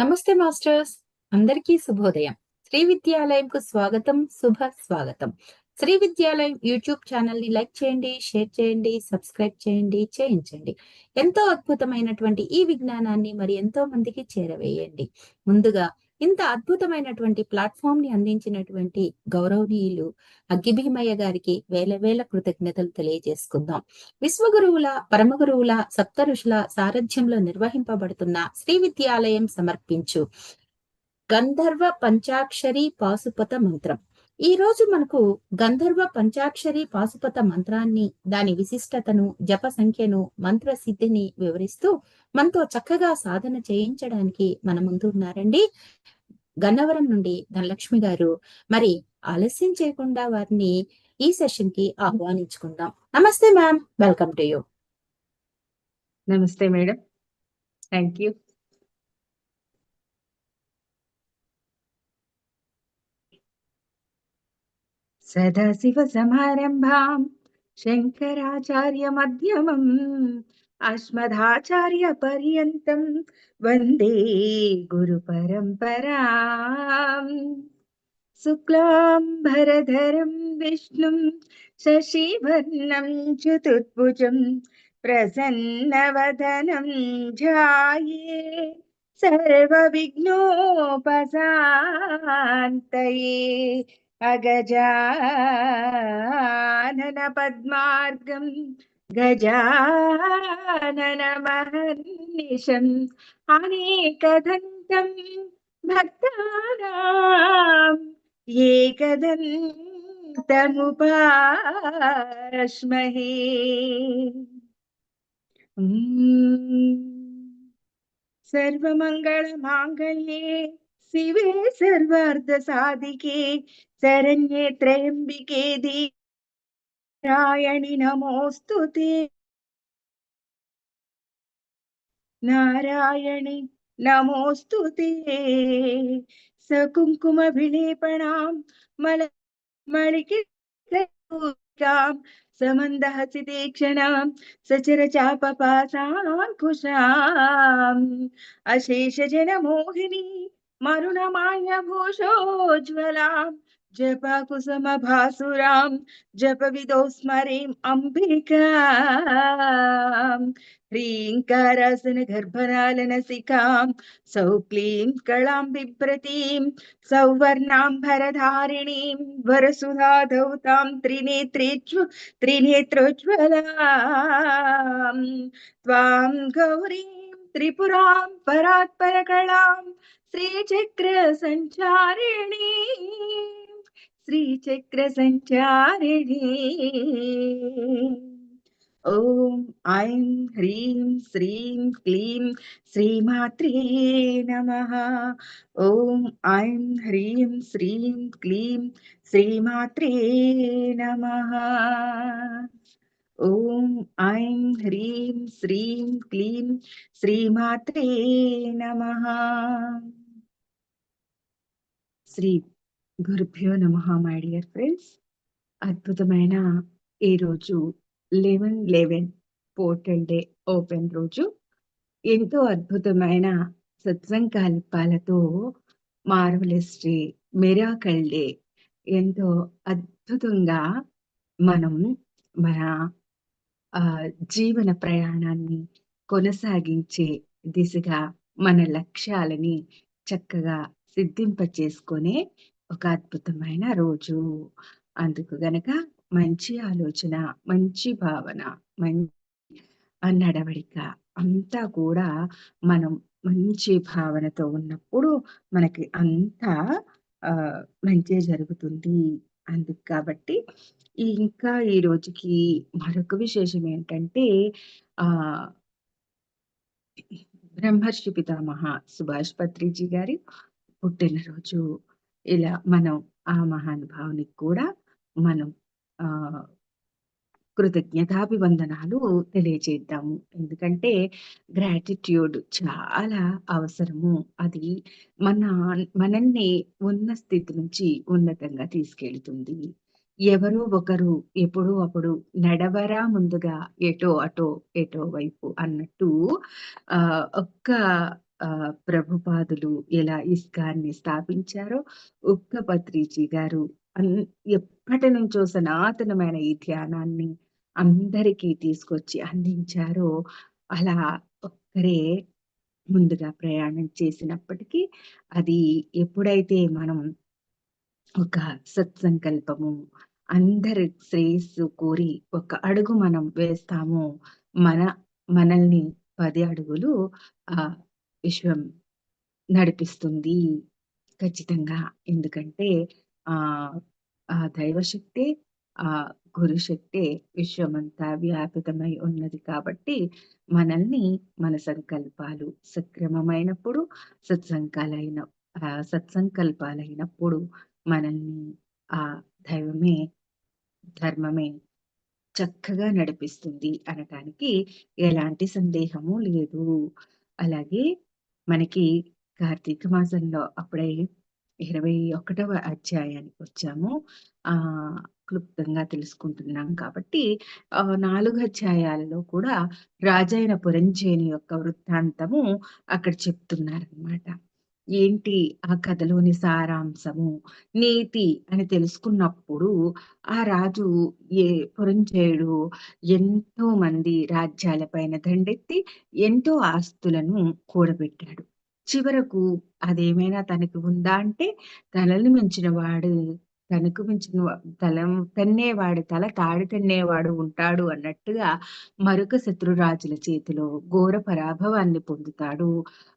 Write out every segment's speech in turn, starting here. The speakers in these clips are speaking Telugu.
నమస్తే మాస్టర్స్. అందరికీ శుభోదయం. శ్రీ విద్యాలయంకు స్వాగతం. శుభ స్వాగతం. శ్రీ విద్యాలయం యూట్యూబ్ ఛానల్ని లైక్ చేయండి షేర్ చేయండి సబ్స్క్రైబ్ చేయండి చేయించండి. ఎంతో అద్భుతమైనటువంటి ఈ విజ్ఞానాన్ని మరి ఎంతో మందికి చేరవేయండి. ముందుగా ఇంత అద్భుతమైనటువంటి ప్లాట్ఫామ్ని అందించినటువంటి గౌరవనీయులు అగ్గిభీమయ్య గారికి వేల వేల కృతజ్ఞతలు తెలియజేసుకుందాం. విశ్వగురువుల పరమ గురువుల సప్త ఋషుల సారథ్యంలో నిర్వహింపబడుతున్న శ్రీ విద్యాలయం సమర్పించు గంధర్వ పంచాక్షరి పాశుపత మంత్రం. ఈ రోజు మనకు గంధర్వ పంచాక్షరి పాశుపత మంత్రాన్ని దాని విశిష్టతను జప సంఖ్యను మంత్ర సిద్ధిని వివరిస్తూ మనతో చక్కగా సాధన చేయించడానికి మన ముందు ఉన్నారండి. గన్నవరం నుండి ధనలక్ష్మి గారు. మరి ఆలస్యం చేయకుండా వారిని ఈ సెషన్కి ఆహ్వానించుకుందాం. నమస్తే మ్యామ్. Welcome to you. నమస్తే మేడం. థ్యాంక్ యూ सदाशिवसमारम्भाम् शङ्कराचार्यमध्यमम् अस्मदाचार्यपर्यन्तं वंदे गुरुपरम्पराम्। शुक्लाम्बरधरं विष्णुं शशिवर्णं चतुर्भुजं प्रसन्नवदनं ध्याये सर्वविघ्नोपशान्तये। अगजाननपद्मार्गं गजाननमहर्निशम् अनेकदन्तं भक्तानाम् एकदन्तमुपाश्महे सर्वमङ्गलमाङ्गल्ये शिवे सर्वार्धसाधिके शरण्ये त्र्यम्बिके नारायणि नमोऽस्तु ते। नारायणि नमोऽस्तु ते। सकुङ्कुमविलेपणां, मल मणिकिकां समन्दहसि तीक्षणां सचरचापपासाङ्कुशाम् अशेषजनमोहिनी। मरुणमाण्यभूषोज्ज्वलाम् जप कुसुमभासुरां जपविदौ स्मरीम् अम्बिकाम् ह्रीङ्कारसनगर्भरालनसिकां सौ क्लीं कलां बिभ्रतीं सौवर्णां भरधारिणीं वरसुधाधौतां त्रिनेत्रेज्व त्रिनेत्रोज्ज्वलां त्वां गौरीं त्रिपुरां श्रीचक्र संचारिणी। श्रीचक्र संचारिणी। ओम ऐं ह्रीं श्रीं क्लीं श्रीमात्रे नमः। ॐ ऐं ह्रीं श्रीं क्लीं श्रीमात्रे नमः। ॐ ऐं ह्रीं श्रीं क्लीं श्रीमात्रे नमः। శ్రీ గురుభ్యో నమ మై డియర్ ఫ్రెండ్స్. అద్భుతమైన ఈరోజు eleven eleven portal day open రోజు. ఎంతో అద్భుతమైన సత్సంకల్పాలతో మార్వలస్ డే మెరాకల్ డే ఎంతో అద్భుతంగా మనం మన జీవన ప్రయాణాన్ని కొనసాగించే దిశగా మన లక్ష్యాలని చక్కగా సిద్ధింప చేసుకునే ఒక అద్భుతమైన రోజు. అందుకు గనక మంచి ఆలోచన మంచి భావన మంచి నడవడిక అంతా కూడా మనం మంచి భావనతో ఉన్నప్పుడు మనకి అంతా మంచి జరుగుతుంది. అందుకు కాబట్టి ఇంకా ఈ రోజుకి మరొక విశేషం ఏంటంటే ఆ బ్రహ్మర్షి పితామహ సుభాష్ పత్రిజీ గారి పుట్టినరోజు ఇలా మనం ఆ మహానుభావునికి కూడా మనం ఆ కృతజ్ఞతాభివందనాలు తెలియజేద్దాము ఎందుకంటే గ్రాటిట్యూడ్ చాలా అవసరము. అది మన మనల్ని ఉన్న స్థితి నుంచి ఉన్నతంగా తీసుకెళ్తుంది. ఎవరో ఒకరు ఎప్పుడో అప్పుడు నడవరా ముందుగా ఎటో అటో ఎటో వైపు అన్నట్టు ఆ ఒక్క ప్రభుపాదులు ఎలా ఇస్కాన్‌ని స్థాపించారో, ఉక్క పత్రిజీ గారు అన్ ఎప్పటినుంచో సనాతనమైన ఈ ధ్యానాన్ని అందరికీ తీసుకొచ్చి అందించారో, అలా ఒక్కరే ముందుగా ప్రయాణం చేసినప్పటికీ, అది ఎప్పుడైతే మనం ఒక సత్సంకల్పము, అందరి శ్రేయస్సు కోరి ఒక అడుగు మనం వేస్తామో, మన మనల్ని పది అడుగులు ఆ విశ్వం నడిపిస్తుంది. ఖచ్చితంగా. ఎందుకంటే ఆ ఆ దైవశక్తే, ఆ గురుశక్తే విశ్వమంతా వ్యాపితమై ఉన్నది కాబట్టి, మనల్ని మన సంకల్పాలు సక్రమమైనప్పుడు, సత్సంకాలైన సత్సంకల్పాలైనప్పుడు మనల్ని ఆ దైవమే, ధర్మమే చక్కగా నడిపిస్తుంది అనటానికి ఎలాంటి సందేహము లేదు. అలాగే మనకి కార్తీక మాసంలో అప్పుడే ఇరవై ఒకటవ అధ్యాయానికి వచ్చాము ఆ క్లుప్తంగా తెలుసుకుంటున్నాం కాబట్టి ఆ నాలుగు అధ్యాయాలలో కూడా రాజైన పురంజేని యొక్క వృత్తాంతము అక్కడ చెప్తున్నారనమాట. ఏంటి ఆ కథలోని సారాంశము, నీతి అని తెలుసుకున్నప్పుడు ఆ రాజు ఏ పురంజేయుడు ఎంతో మంది రాజ్యాల పైన దండెత్తి ఎంతో ఆస్తులను కూడబెట్టాడు. చివరకు అదేమైనా తనకి ఉందా అంటే, తనల్ని మించిన వాడు తనకు మించిన తల తన్నేవాడు తల తాడి తన్నేవాడు ఉంటాడు అన్నట్టుగా మరొక శత్రురాజుల చేతిలో ఘోర పరాభవాన్ని పొందుతాడు.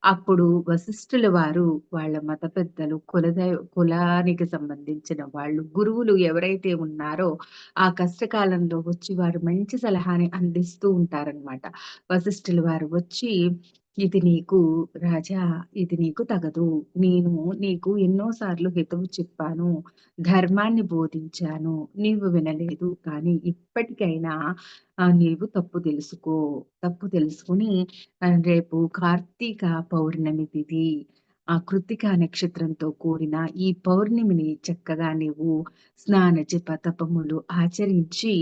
అప్పుడు వశిష్ఠుల వారు వాళ్ళ మత పెద్దలు కులదైవ కులానికి సంబంధించిన వాళ్ళు గురువులు ఎవరైతే ఉన్నారో, ఆ కష్టకాలంలో వచ్చి వారు మంచి సలహాని అందిస్తూ ఉంటారనమాట. వశిష్ఠుల వారు వచ్చి, "ఇది నీకు రాజా ఇది నీకు తగదు. నేను నీకు ఎన్నో సార్లు హితవు చెప్పాను. ధర్మాన్ని బోధించాను. నీవు వినలేదు. కానీ ఇప్పటికైనా నీవు తప్పు తెలుసుకో. తప్పు తెలుసుకుని రేపు కార్తీక పౌర్ణమి తిథి. ఆ కృతిక నక్షత్రంతో కూడిన ఈ పౌర్ణమిని చక్కగా నీవు స్నాన, జప, తపములు ఆచరించి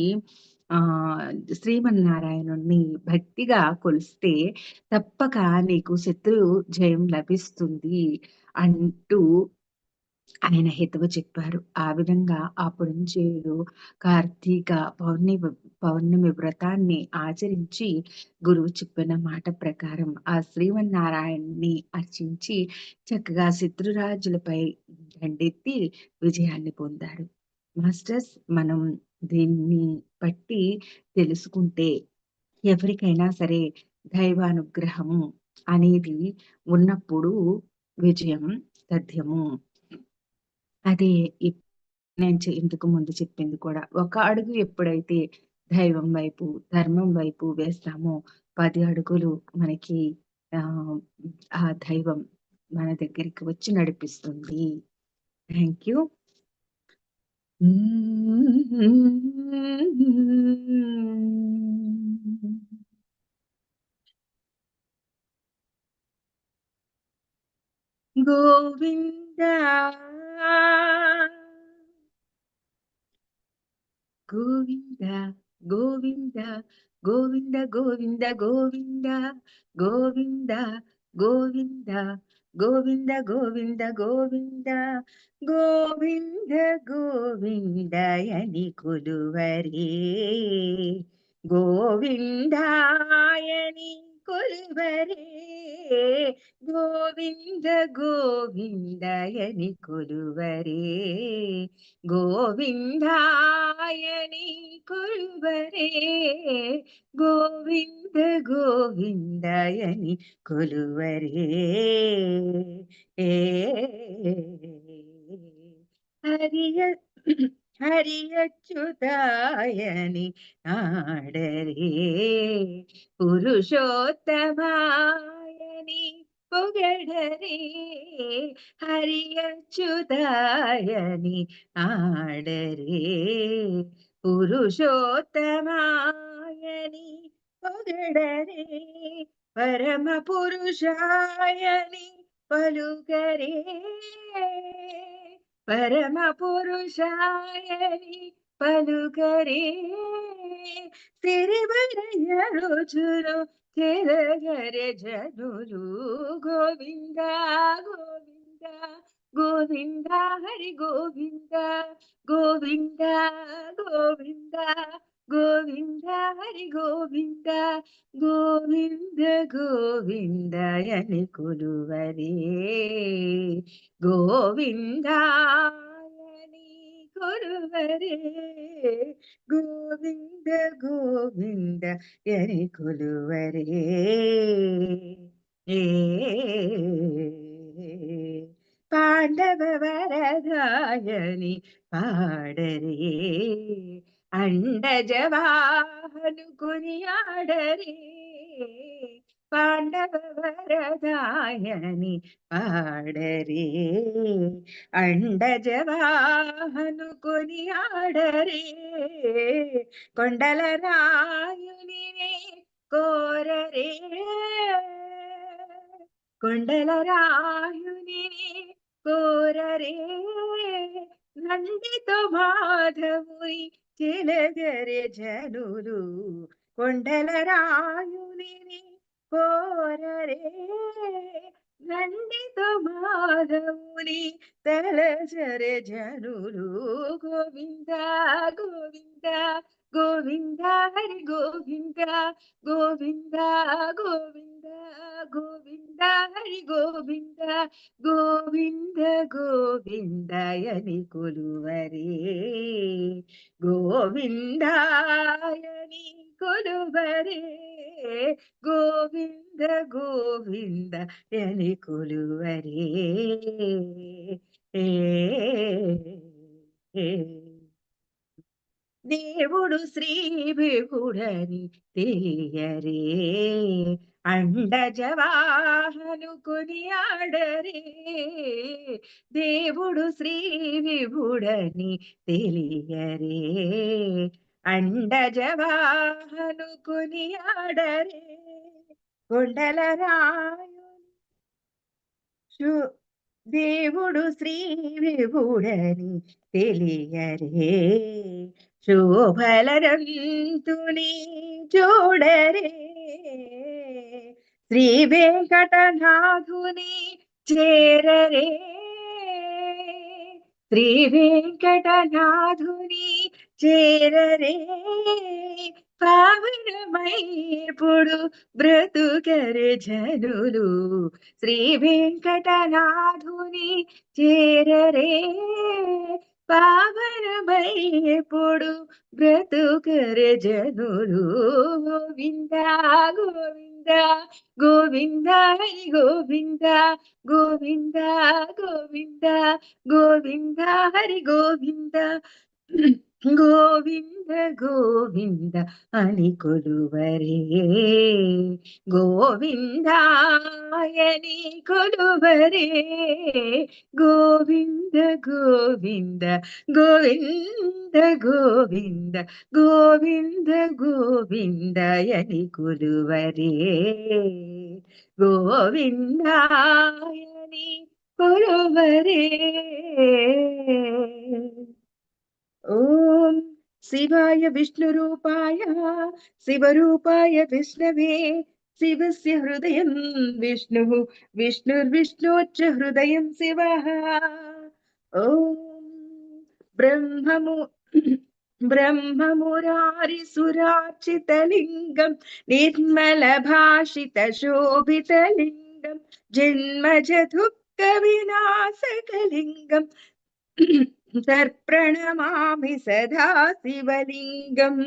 ఆహ్, శ్రీమన్నారాయణుడిని భక్తిగా కొలిస్తే తప్పక నీకు శత్రు జయం లభిస్తుంది" అంటూ ఆయన హితవు చెప్పారు. ఆ విధంగా ఆ పురంజేయుడు కార్తీక పౌర్ణమి పౌర్ణమి వ్రతాన్ని ఆచరించి, గురువు చెప్పిన మాట ప్రకారం ఆ శ్రీమన్నారాయణ్ణి అర్చించి చక్కగా శత్రురాజులపై దండెత్తి విజయాన్ని పొందాడు. మాస్టర్స్ మనం దీన్ని బట్టి తెలుసుకుంటే, ఎవరికైనా సరే దైవానుగ్రహము అనేది ఉన్నప్పుడు విజయం తథ్యము. అదే నేను ఇంతకు ముందు చెప్పింది కూడా. ఒక అడుగు ఎప్పుడైతే దైవం వైపు, ధర్మం వైపు వేస్తామో పది అడుగులు మనకి ఆ దైవం మన దగ్గరికి వచ్చి నడిపిస్తుంది. Thank you. Mm-hmm. Govinda Govinda Govinda Govinda Govinda Govinda Govinda Govinda Govinda Govinda Govinda Govinda ಗೋವಿಂದಯನಿ ಕೊಲುವರೇ ಗೋವಿಂದಾಯನಿ ಕೊಲುವರೇ ഗോവിന്ദ ഗോവിന്ദയനി കൊരുവരേ ഗോവിന്ദായനി കൊരുവരേ ഗോവിന്ദ ഗോവിന്ദയനി കൊലുവരേ ഹരിയ ഹരിയച്യുതായനി ആടരേ പുരുഷോത്തമാ നീ പുകഴരേ ഹരിയച്യുതായനി ആടരേ പുരുഷോത്തമായനി പുകഴരേ പരമപുരുഷായനി പലുകരേ പരമപുരുഷായനി പലുകരേ. పలుకరే సిరివరయ రుచులు చెరగరె జనులు గోవింద గోవింద గోవింద హరి గోవింద గోవింద గోవింద గోవింద హరి గోవింద గోవింద గోవిందయని కొలువరే గోవిందాయని എനിക്കൊരുവരെ ഗോവിന്ദ ഗോവിന്ദ എനിക്കൊരുവരെ. പാണ്ഡവ വരദായനി പാടരേ അണ്ടജവാഹനു കുനിയാടരേ అండజవాహను పాండవ వరదాయని పాడరే. అండజవాహను ఆడరే. కొండల రాయుని కోరరే. కొండల రాయుని కోరరే. నందితో మాధవుయి చెలగరే జనులు. కొండల రాయుని కోరరే నందితో మాధవుని తలచర జనులు. గోవింద గోవింద గోవింద హరి గోవింద గోవింద గోవింద గోవింద హరి గోవింద గోవింద గోవిందయని కొలువరే. గోవిందాయని కొలువరే. గోవింద గోవింద యని కొలువరే. దేవుడు శ్రీ విభుడని తెలియరే. అండజవాహను కొనియాడరే. దేవుడు శ్రీ విభుడని తెలియరే. అండజవాహను కొనియాడరే కొండల రాయుని. దేవుడు శ్రీ విభుడని తెలియరే. శోభలరంతుని చూడరే. శ్రీ వెంకటనాథుని చేరరే. శ్రీ వెంకటనాథుని చేరరే పావనమైపుడు బ్రతుకరే జనులు. శ్రీ వెంకటనాథుని చేరరే పావనమైపుడు బ్రతుకరే జనులు. గోవింద గోవింద గోవింద గోవింద గోవింద గోవింద గోవింద హరి గోవింద. గోవింద గోవింద అని కొలువరే. గోవిందాయని కొలువరే. గోవింద గోవింద గోవింద గోవింద గోవింద గోవిందయని కొలువరే. గోవిందాయని కొలువరే. ఓం శివాయ విష్ణురూపాయ ओम शिवाय विष्णुरूपाय, शिवरूपाय विष्णवे, शिवस्य हृदयं विष्णुः, विष्णुर्विष्णोच्च हृदयं शिवः। ॐ ब्रह्ममु, ब्रह्ममुरारिसुरार्चितलिङ्गं, निर्मलभाषितशोभितलिङ्गं जन्मजधुःखविनाशकलिङ्गम् तत्प्रणमामि सदा शिवलिङ्गम्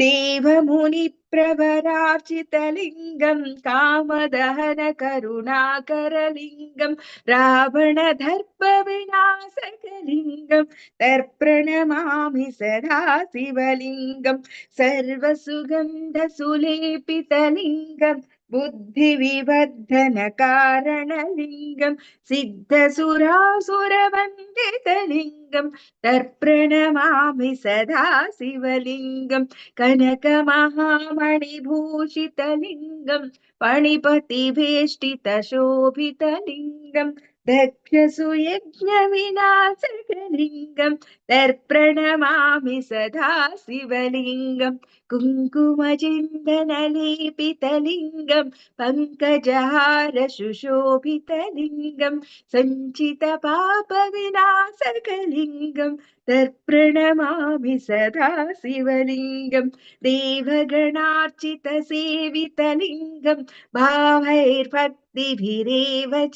देवमुनिप्रवरार्चितलिङ्गम् कामदहन करुणाकरलिङ्गम् रावणदर्पविनाशकलिङ्गम् तर्प्रणमामि सदा शिवलिङ्गम् सर्वसुगन्धसुलेपितलिङ्गम् बुद्धिविबद्धनकारणलिङ्गं सिद्धसुरासुरवन्दितलिङ्गं तर्प्रणमामि सदा शिवलिङ्गं कनकमहामणिभूषितलिङ्गं पणिपतिभेष्टितशोभितलिङ्गं दक्षसुयज्ञविनाशकलिङ्गं तर्प्रणमामि सदा शिवलिंगम कुङ्कुमचिन्दनलेपितलिङ्गं पङ्कजहार सुशोभितलिङ्गं सञ्चितपापविनाशकलिङ्गं तर्प्रणमामि सदा शिवलिङ्गं देवगणार्चितसेवितलिङ्गं भावैर्भक्तिभिरेव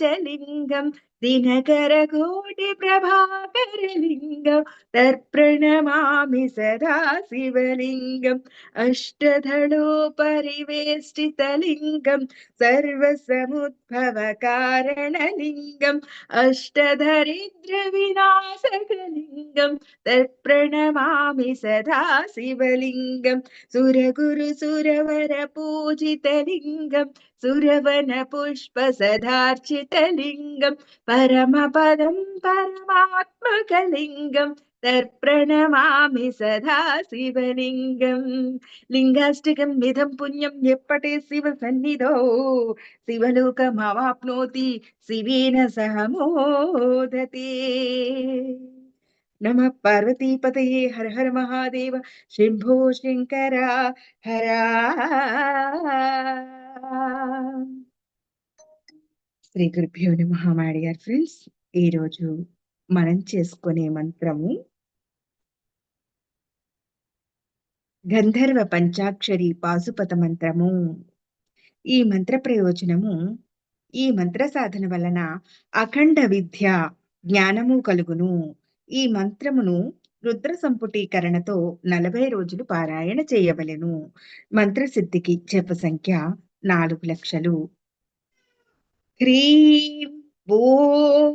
च लिङ्गं दिनकरकोटिप्रभाकरलिङ्गं तर्प्रणमामि सदा शिवलिङ्गम् अष्टधडोपरिवेष्टितलिङ्गं सर्वसमुद्भवकारणलिङ्गम् अष्टधरिद्रविनाशकलिङ्गं तत्प्रणमामि सदा शिवलिङ्गं सुरगुरुसुरवरपूजितलिङ्गं सुरवनपुष्पसदार्चितलिङ्गं परमपदं परमात्मकलिङ्गं తర్ప్రణమామి సదా శివలింగం లింగాష్టకం విధం పుణ్యం ఎప్పటే శివ సన్నిధో శివలోకమవాప్నోతి శివేన సహమోదతి నమ పార్వతీపతయే హర హర మహాదేవ శంభో శంకర హరా శ్రీ గురుభ్యో నమ మై డియర్ ఫ్రెండ్స్ ఈరోజు మనం చేసుకునే మంత్రము గంధర్వ పంచాక్షరి పాశుపత మంత్రము. ఈ మంత్ర ప్రయోజనము ఈ మంత్ర సాధన వలన అఖండ విద్య జ్ఞానము కలుగును. ఈ మంత్రమును రుద్ర సంపుటీకరణతో నలభై రోజులు పారాయణ చేయవలెను. మంత్రసిద్ధికి జప సంఖ్య నాలుగు లక్షలు. హ్రీం ఓం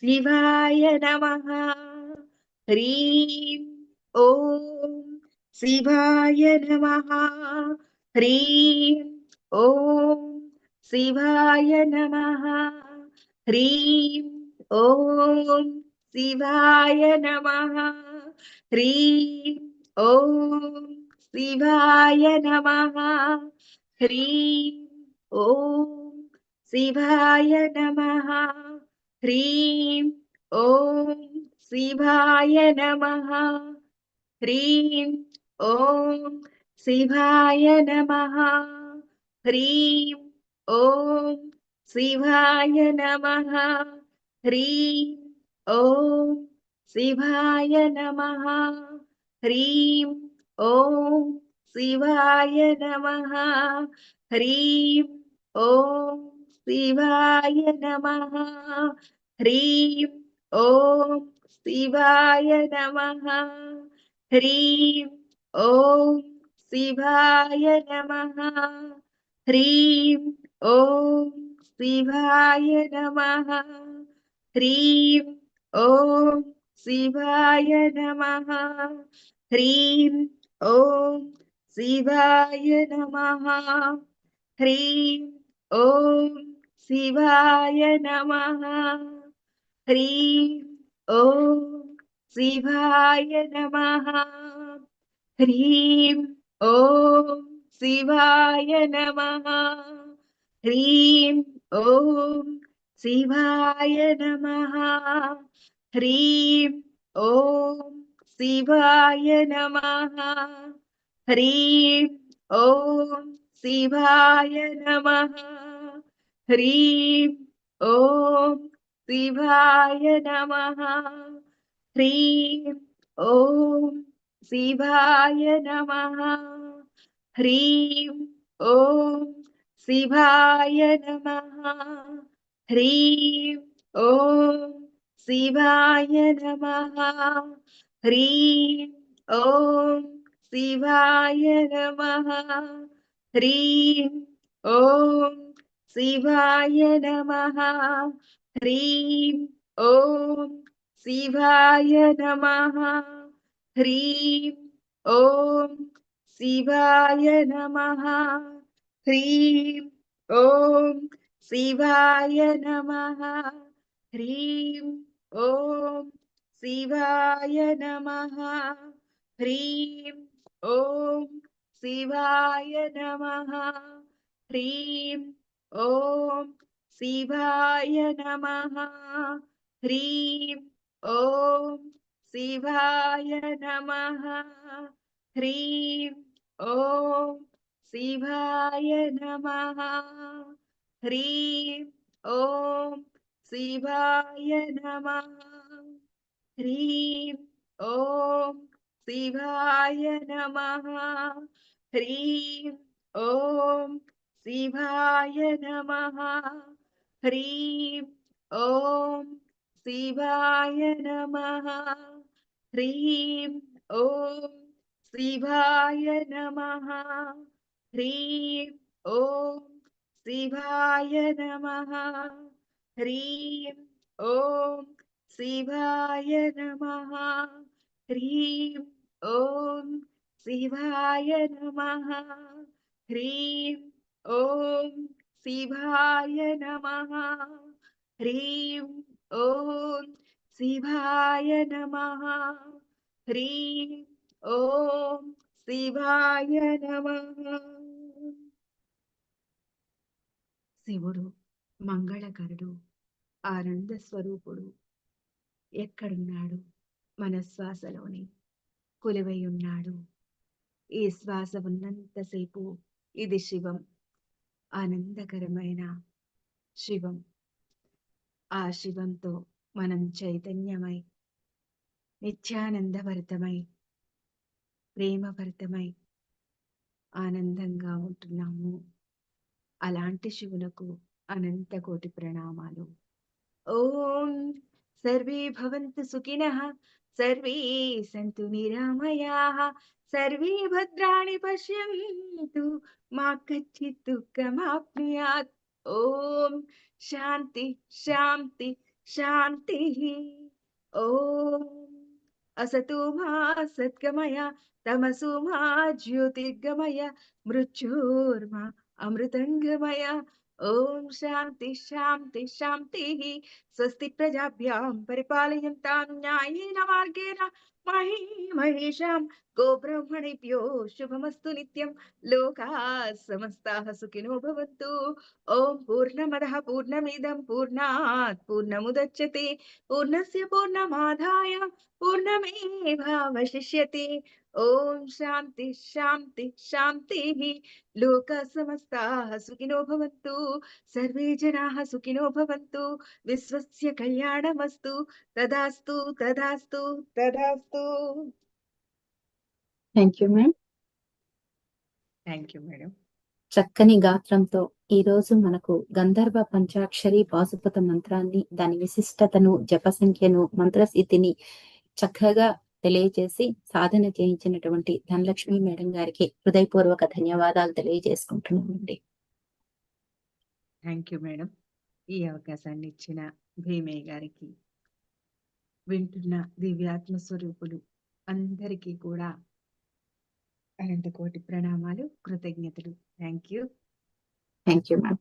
శివాయ నమ. హ్రీం ఓం శివాయ నమ. హ్రీం ఓం శివాయ నమ. హ్రీం ఓం శివాయ నమ. హ్రీం ఓం శివాయ నమ. హ్రీం ఓం శివాయ నమ హ్రీం ఓం శివాయ నమ హ్రీం ఓం శివాయ నమ హ్రీం ఓం శివాయ నమ హ్రీం ఓం శివాయ నమ హ్రీం ఓం शिवाय नमः। ह्रीं ॐ शिवाय नमः। ह्रीं ॐ शिवाय नमः। ह्रीं ॐ शिवाय नमः। ह्रीं ॐ शिवाय नमः। ह्रीं ॐ शिवाय नमः। ह्रीं ॐ शिवाय नमः। ह्रीं, ॐ शिवाय नमः। ह्रीं, ॐ शिवाय नमः। ह्रीं, ॐ शिवाय नमः। ह्रीं, ॐ शिवाय नमः। ह्रीं, ॐ शिवाय नमः। హ్రీం ఓం శివాయ నమ హ్రీం ఓం శివాయ నమ హ్రీం ఓం శివాయ నమ హ్రీం ఓం శివాయ నమ హ్రీం ఓం శివాయ నమ హ్రీం ఓం శివాయ నమ. హ్రీం. ఓం శివాయ నమ. హ్రీం. ఓం శివాయ నమ. హ్రీం. ఓం శివాయ నమ. హ్రీం. ఓం శివాయ నమ. హ్రీం. ఓం శివాయ నమ. హ్రీం. ॐ शिवाय नमः ह्रीं ॐ शिवाय नमः ह्रीं ॐ शिवाय नमः ह्रीं ॐ शिवाय नमः ह्रीं ॐ शिवाय नमः ह्रीं ॐ शिवाय नमः। ह्रीं, ॐ शिवाय नमः। ह्रीं, ॐ शिवाय नमः। ह्रीं, ॐ शिवाय नमः। ह्रीं, ॐ शिवाय नमः। ह्रीं, ॐ शिवाय नमः। ह्रीं ఓం శివాయ నమః. హ్రీం ఓం శివాయ నమః. హ్రీం ఓం శివాయ నమః. హ్రీం ఓం శివాయ నమః. శివుడు మంగళకరుడు ఆనంద స్వరూపుడు ఎక్కడున్నాడు? మన శ్వాసలోని. కొలువై ఉన్నాడు ఈ శ్వాస ఉన్నంతసేపు ఇది శివం ఆనందకరమైన శివం. ఆ శివంతో మనం చైతన్యమై నిత్యానందభరితమై ప్రేమభరితమై ఆనందంగా ఉంటున్నాము. అలాంటి శివులకు అనంత కోటి ప్రణామాలు. ఓం సర్వే భవంతు సుఖిన. सर्वे सन्तु निरामयाः, सर्वे भद्राणि पश्यन्तु, मा कश्चित् दुःखमाप्नुयात्। ॐ शान्ति शान्ति, शान्तिः। ॐ असतु मा सद्गमय, तमसु मा ज्योतिर्गमय, मृत्योर्मा अमृतङ्गमय। ॐ शांति शांति शान्तिः स्वस्ति प्रजाभ्यां परिपालयन्तां न्यायेन मार्गेण मही गोब्रह्मणेभ्यो शुभमस्तु नित्यं लोकाः समस्ताः सुखिनो भवन्तु। ॐ पूर्णमदः, पूर्णमिदं, पूर्णात् पूर्णमुदच्यते पूर्णस्य पूर्णमादाय पूर्णमेवावशिष्यते। ॐ शान्ति शान्ति सुखिनो भवन्तु। सर्वे जनाः सुखिनो भवन्तु। विश्वस्य कल्याणमस्तु। तदास्तु तदास्तु तदास्तु। Thank you ma'am thank you madam చక్కని గాత్రంతో ఈ రోజు మనకు గంధర్వ పంచాక్షరి పాశుపత మంత్రాన్ని దాని విశిష్టతను జప సంఖ్యను మంత్రసిద్ధిని చక్కగా తెలియజేసి సాధన చేయించినటువంటి ధనలక్ష్మి మేడం గారికి హృదయపూర్వక ధన్యవాదాలు తెలియజేసుకుంటున్నామండి. థ్యాంక్ యూ మేడం ఈ అవకాశాన్ని ఇచ్చిన భీమయ్య గారికి వింటున్న దివ్యాత్మ స్వరూపులు అందరికీ కూడా అనంత కోటి ప్రణామాలు కృతజ్ఞతలు. Thank you thank you ma'am